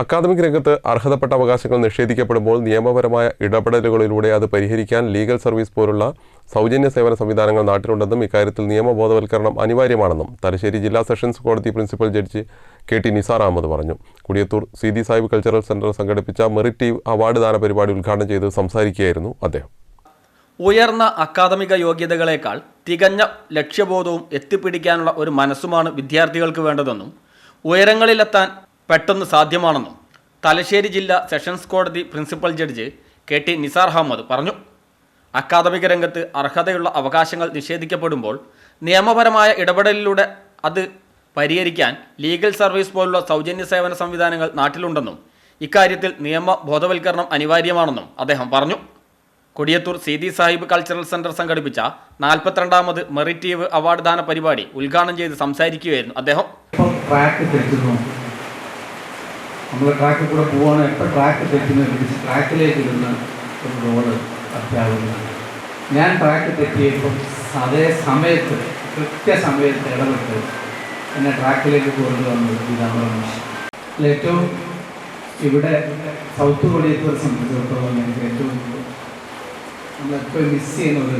Academic രംഗത്ത് അർഹതപ്പെട്ട അവകാശങ്ങൾ നിഷേധിക്കപ്പെടുമ്പോൾ നിയമപരമായ ഇടപെടലുകളിലൂടെ അത് പരിഹരിക്കാൻ ലീഗൽ സർവീസ് പോലുള്ള സൗജന്യ സേവന സംവിധാനങ്ങൾ നാട്ടിലുണ്ടെന്നും ഇക്കാര്യത്തിൽ നിയമബോധവൽക്കരണം അനിവാര്യമാണെന്നും തലശ്ശേരി ജില്ലാ സെഷൻസ് കോടതി principal judge K T Nisar Ahammed പറഞ്ഞു. Kodiyathur Seethi Sahib cultural centre സംഘടിപ്പിച്ച മെറിറ്റ് അവാർഡ് ദാന പരിപാടി ഉദ്ഘാടനം ചെയ്ത് സംസാരിക്കുകയായിരുന്നു അദ്ദേഹം. ഉയർന്ന അക്കാദമിക യോഗ്യതകളേക്കാൾ തികഞ്ഞ ലക്ഷ്യബോധവും എത്തിപ്പിടിക്കാനുള്ള ഒരു മനസ്സുമാണ് വിദ്യാർത്ഥികൾക്ക് വേണ്ടതെന്നും ഉയരങ്ങളിലെത്താൻ പെട്ടെന്ന് സാധ്യമാണെന്നും തലശ്ശേരി ജില്ലാ സെഷൻസ് കോടതി principal judge K T Nisar Ahammed പറഞ്ഞു. അക്കാദമിക രംഗത്ത് അർഹതയുള്ള അവകാശങ്ങൾ നിഷേധിക്കപ്പെടുമ്പോൾ നിയമപരമായ ഇടപെടലിലൂടെ അത് പരിഹരിക്കാൻ ലീഗൽ സർവീസ് പോലുള്ള സൗജന്യ സേവന സംവിധാനങ്ങൾ നാട്ടിലുണ്ടെന്നും ഇക്കാര്യത്തിൽ നിയമ ബോധവൽക്കരണം അനിവാര്യമാണെന്നും അദ്ദേഹം പറഞ്ഞു. കൊടിയത്തൂർ സീതി സാഹിബ് കൾച്ചറൽ സെന്റർ സംഘടിപ്പിച്ച നാൽപ്പത്തിരണ്ടാമത് മെറിറ്റീവ് അവാർഡ് ദാന പരിപാടി ഉദ്ഘാടനം ചെയ്ത് സംസാരിക്കുകയായിരുന്നു അദ്ദേഹം. നമ്മൾ ട്രാക്കിൽ കൂടെ പോവാണ്. എപ്പോൾ ട്രാക്ക് തെറ്റുന്നു പിടിച്ച് ട്രാക്കിലേക്ക് ഇരുന്ന് ഒരു റോഡ് അത്യാവശ്യമാണ് ഞാൻ ട്രാക്ക് തെറ്റിയപ്പോൾ അതേ സമയത്ത് കൃത്യസമയത്ത് ഇടപെട്ട് എന്നെ ട്രാക്കിലേക്ക് കൊണ്ടുവന്നത് ഇതാണ് മനുഷ്യൻ അല്ല ഏറ്റവും ഇവിടെ സൗത്ത് കൊടിയത്തൂർ സംബന്ധിച്ചിടത്തോളം എനിക്ക് ഏറ്റവും നമ്മൾ നമ്മളെപ്പോഴും മിസ് ചെയ്യുന്നത്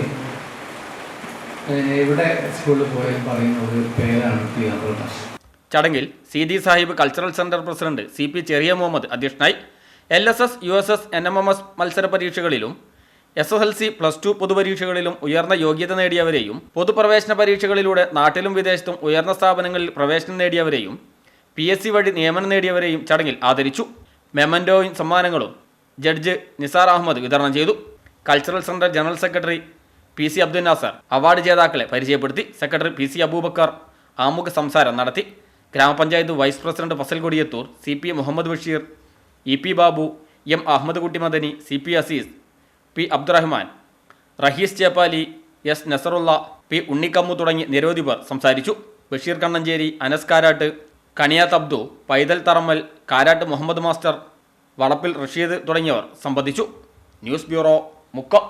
ഇവിടെ സ്കൂളിൽ പോയാൽ പറയുന്ന ഒരു പേരാണ് ടി അമൃതാഷ് ചടങ്ങിൽ Seethi Sahib cultural centre president C P Cheriya Muhammad അധ്യക്ഷനായി L S S U S S N M M S മത്സര പരീക്ഷകളിലും S S L C plus two പൊതുപരീക്ഷകളിലും ഉയർന്ന യോഗ്യത നേടിയവരെയും പൊതുപ്രവേശന പരീക്ഷകളിലൂടെ നാട്ടിലും വിദേശത്തും ഉയർന്ന സ്ഥാപനങ്ങളിൽ പ്രവേശനം നേടിയവരെയും പി എസ് സി വഴി നിയമനം നേടിയവരെയും ചടങ്ങിൽ ആദരിച്ചു. മെമൻഡോയും സമ്മാനങ്ങളും ജഡ്ജ് നിസാർ അഹമ്മദ് വിതരണം ചെയ്തു. Cultural centre general secretary P C Abdul Nasar award ജേതാക്കളെ പരിചയപ്പെടുത്തി. സെക്രട്ടറി പി സി അബൂബക്കർ ആമുഖ സംസാരം നടത്തി. ഗ്രാമപഞ്ചായത്ത് vice president Fazal Kodiyathur C P Muhammad Basheer E P Babu M Ahammed Kutty Madani C P Azeez P Abdurahman Raheez Cheppali S Nasarulla P Unnikammu തുടങ്ങി നിരവധി പേർ സംസാരിച്ചു. Basheer Kannancheri Anas Karat Kaniyath Abdu Paithal Tharammal Karat Muhammad master Valappil Rasheed തുടങ്ങിയവർ സംബന്ധിച്ചു. News bureau Mukkam.